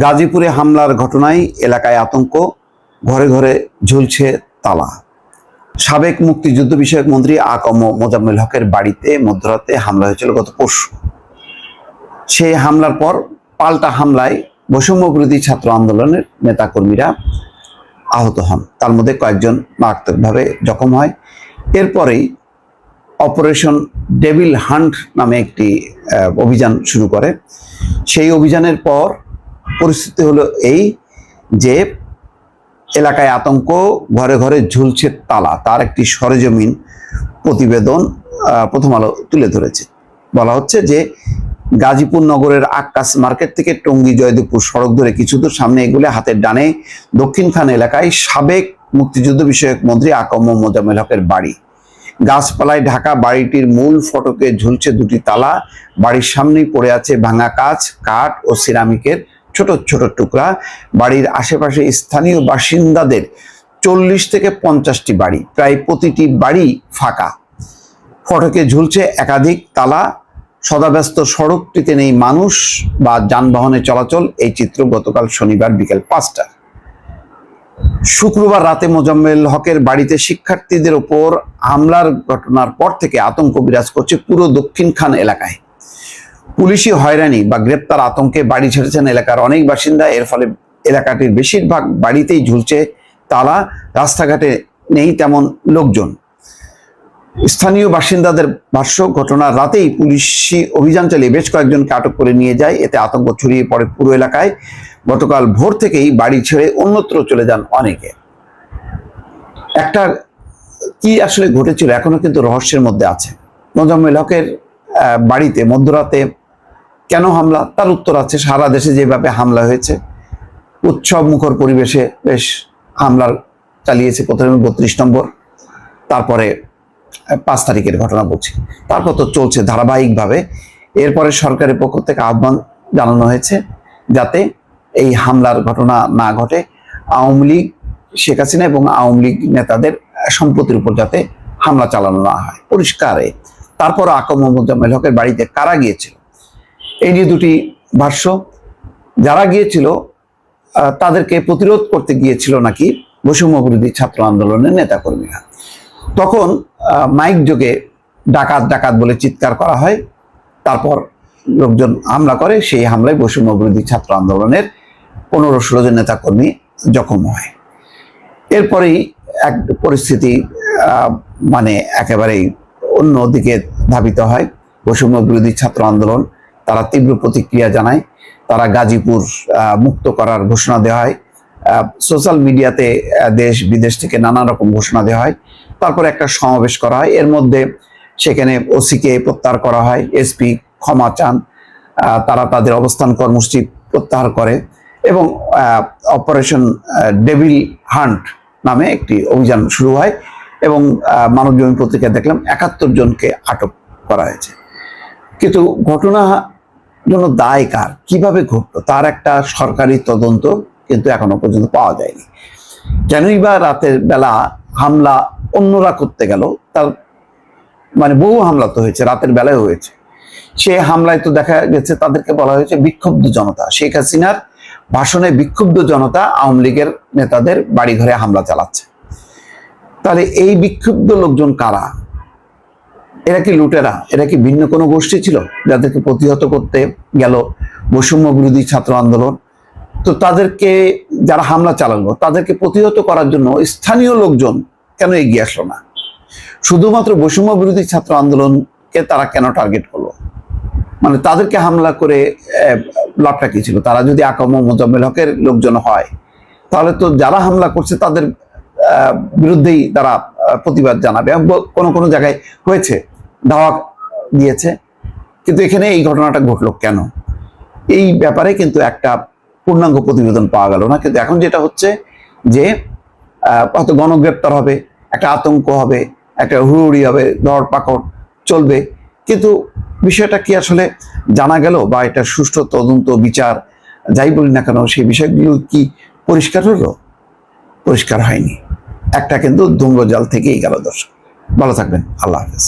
গাজীপুরে হামলার ঘটনায় এলাকায় আতঙ্ক, ঘরে ঘরে ঝুলছে তালা। সাবেক মুক্তিযুদ্ধ বিষয়ক মন্ত্রী আকম মোজাম্মেল হকের বাড়িতে মধ্যরাতে হামলা হয়েছিল গত পরশু। সেই হামলার পর পাল্টা হামলায় বৈষম্য বিরোধী ছাত্র আন্দোলনের নেতাকর্মীরা আহত হন। তার মধ্যে কয়েকজন মারাত্মকভাবে জখম হয়। এরপরেই অপারেশন ডেভিল হান্ট নামে একটি অভিযান শুরু করে। সেই অভিযানের পর পরিস্থিতি হলো এই যে এলাকায় আতঙ্ক, ঘরে ঘরে ঝুলছে তালা, তার একটি সরেজমিন প্রতিবেদন প্রথম আলো তুলে ধরেছে। বলা হচ্ছে যে গাজীপুর নগরের আক্কাস মার্কেট থেকে টঙ্গী জয়দেবপুর সড়ক ধরে কিছু দূর সামনে এগুলে হাতের ডানে দক্ষিণখান এলাকায় সাবেক মুক্তিযুদ্ধ বিষয়ক মন্ত্রী আকম মোজাম্মেল হকের বাড়ি। গাছপালায় ঢাকা বাড়িটির মূল ফটকে ঝুলছে দুটি তালা, বাড়ির সামনেই পড়ে আছে ভাঙা কাঁচ, কাঠ ও সিরামিকের ছোট ছোট টুকরা। বাড়ির আশেপাশে স্থানীয় বাসিন্দাদের চল্লিশ থেকে পঞ্চাশটি বাড়ি, প্রায় প্রতিটি বাড়ি ফাঁকা। ফটকে ঝুলছে একাধিক তালা। সদাব্যস্ত সড়কটিতে নেই মানুষ বা যানবাহনে চলাচল। এই চিত্র গতকাল শনিবার বিকেল পাঁচটা শুক্রবার রাতে মোজাম্মেল হকের বাড়িতে শিক্ষার্থীদের ওপর হামলার ঘটনার পর থেকে আতঙ্ক বিরাজ করছে পুরো দক্ষিণ খান এলাকায়। পুলিশি হয়রানি বা গ্রেপ্তার আতঙ্কে বাড়ি ছেড়েছেন এলাকার অনেক বাসিন্দা। এর ফলে এলাকাটির বেশিরভাগ বাড়িতেই ঝুলছে তালা, রাস্তাঘাটে নেই তেমন লোকজন। স্থানীয় বাসিন্দাদের ভাষ্য ঘটনার রাতেই পুলিশি অভিযান চালিয়ে বেশ কয়েকজনকে আটক করে নিয়ে যায়। এতে আতঙ্ক ছড়িয়ে পড়ে পুরো এলাকায়। গতকাল ভোর থেকেই বাড়ি ছেড়ে অন্যত্র চলে যান অনেকে। একটা কি আসলে ঘটেছিল এখনও কিন্তু রহস্যের মধ্যে আছে। মোজাম্মেল হকের বাড়িতে মধ্যরাতে কেন হামলা? তার উত্তর আছে, সারা দেশে যেভাবে হামলা হয়েছে, উৎসব মুখর পরিবেশে বেশ হামলার চালিয়েছে, প্রথমে বত্রিশ নম্বর, তারপরে পাঁচ তারিখের ঘটনা বলছি। তারপর তো চলছে ধারাবাহিকভাবে। এরপরে সরকারের পক্ষ থেকে আহ্বান জানানো হয়েছে যাতে এই হামলার ঘটনা না ঘটে। আওয়ামী লীগ, শেখ হাসিনা এবং আওয়ামী লীগ নেতাদের সম্পত্তির উপর যাতে হামলা চালানো না হয়। পরিষ্কারে, তারপর আকম মোহাম্মদ হকের বাড়িতে কারা গিয়েছিল? এই নিয়ে দুটি ভাষ্য, যারা গিয়েছিল তাদেরকে প্রতিরোধ করতে গিয়েছিল নাকি বৈষম্য বিরোধী ছাত্র আন্দোলনের নেতাকর্মীরা। তখন মাইক যোগে ডাকাত ডাকাত বলে চিৎকার করা হয়। তারপর লোকজন হামলা করে, সেই হামলায় বৈষম্য বিরোধী ছাত্র আন্দোলনের পনেরো ষোলো জন নেতাকর্মী জখম হয়। এরপরেই এক পরিস্থিতি মানে একেবারেই অন্য দিকে ধাবিত হয়। বৈষম্য বিরোধী ছাত্র আন্দোলন তারা তীব্র প্রতিক্রিয়া জানায়। তারা গাজীপুর মুক্ত করার ঘোষণা দেওয়া হয়। সোশ্যাল মিডিয়াতে দেশ বিদেশ থেকে নানা রকম ঘোষণা দেওয়া হয়। তারপর একটা সমাবেশ করা হয়। এর মধ্যে সেখানে ওসিকে প্রত্যাহার করা হয়। এসপি ক্ষমা চান। তারা তাদের অবস্থান কর্মসূচি প্রত্যাহার করে এবং অপারেশন ডেভিল হান্ট নামে একটি অভিযান শুরু হয় এবং আহ, মানব জমিন পত্রিকায় দেখলাম একাত্তর জনকে আটক করা হয়েছে। কিন্তু ঘটনা জন্য দায় কার? কীভাবে ঘটলো? তার একটা সরকারি তদন্ত কিন্তু এখনও পর্যন্ত পাওয়া যায়নি। কেনই বা রাতের বেলা হামলা অন্যরা করতে গেল, তার মানে বহু হামলা তো হয়েছে, রাতের বেলায় হয়েছে। সে হামলায় তো দেখা গেছে তাদেরকে বলা হয়েছে বিক্ষুব্ধ জনতা। শেখ হাসিনার ভাষণে বিক্ষুব্ধ জনতা আওয়ামী লীগের নেতাদের বাড়ি ঘরে হামলা চালাচ্ছে। তাহলে এই বিক্ষুব্ধ লোকজন কারা? এরা কি লুটেরা? এরা কি ভিন্ন কোনো গোষ্ঠী ছিল? যাদেরকে প্রতিহত করতে গেল বৈষম্য বিরোধী ছাত্র আন্দোলন। তো তাদেরকে যারা হামলা চালালো, তাদেরকে প্রতিহত করার জন্য স্থানীয় লোকজন কেন এগিয়ে আসলো না? শুধুমাত্র বৈষম্য বিরোধী ছাত্র আন্দোলনকে তারা কেন টার্গেট করল? মানে তাদেরকে হামলা করে লাভটা কি ছিল? তারা যদি আকাম মোজাম্মেল হকের লোকজন হয়, তাহলে তো যারা হামলা করছে তাদের বিরুদ্ধেই তারা প্রতিবাদ জানাবে। কোনো কোনো জায়গায় হয়েছে। ধাওয়া দিয়েছে। কিন্তু এখানে এই ঘটনাটা ঘটলো কেন? এই ব্যাপারে কিন্তু একটা পূর্ণাঙ্গ প্রতিবেদন পাওয়া গেল না। কিন্তু এখন যেটা হচ্ছে যে হয়তো গণগ্রেপ্তার হবে, একটা আতঙ্ক হবে, একটা হুড়ুড়ি হবে দর পাকড় চলবে। কিন্তু বিষয়টা কি আসলে জানা গেল বা এটা সুষ্ঠু তদন্ত বিচার যাই বলি না কেন, সেই বিষয়গুলো কি পরিষ্কার হলো? পরিষ্কার হয়নি। একটা কিন্তু ধূম্রজাল থেকেই গেল দর্শক। ভালো থাকবেন। আল্লাহ হাফেজ।